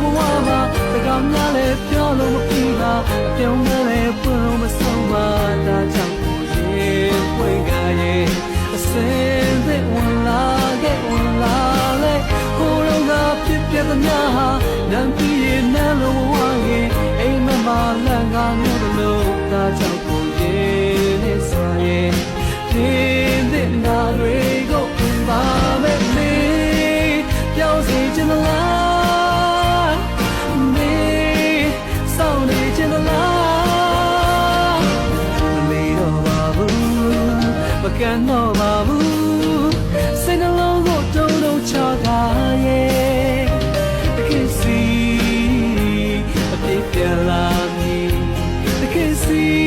ဘဝမှာတကောင်များလည်းပြောလို့မပြီးပါပြုံးလည်းပွင့်လို့မဆုံးပါဒါကြောင့်ကိုရင်ပွင့်ကြရဲ့အစင်သက်ဝင်လာခဲ့ဝင်လာလေဟိုတော့ကဖြစ်ပြသမျှဟာနံပြီးရင်နန်းလို့ဝါရင်အိမ်မက်မှာလန့်ကားမျိုးလို့ဒါကြောင့်ကိုရင်နဲ့ဆိုရင်ဒီတဲ့နာတွေကိုဝင်ပါမယ်လေပြောင်းစီချင်လား ကံတော့ပါဘူးစိတ်နှလုံးကိုတုံတုံချတာရဲ့တကယ်စီအပြည့်ပြလာပြီတကယ်စီ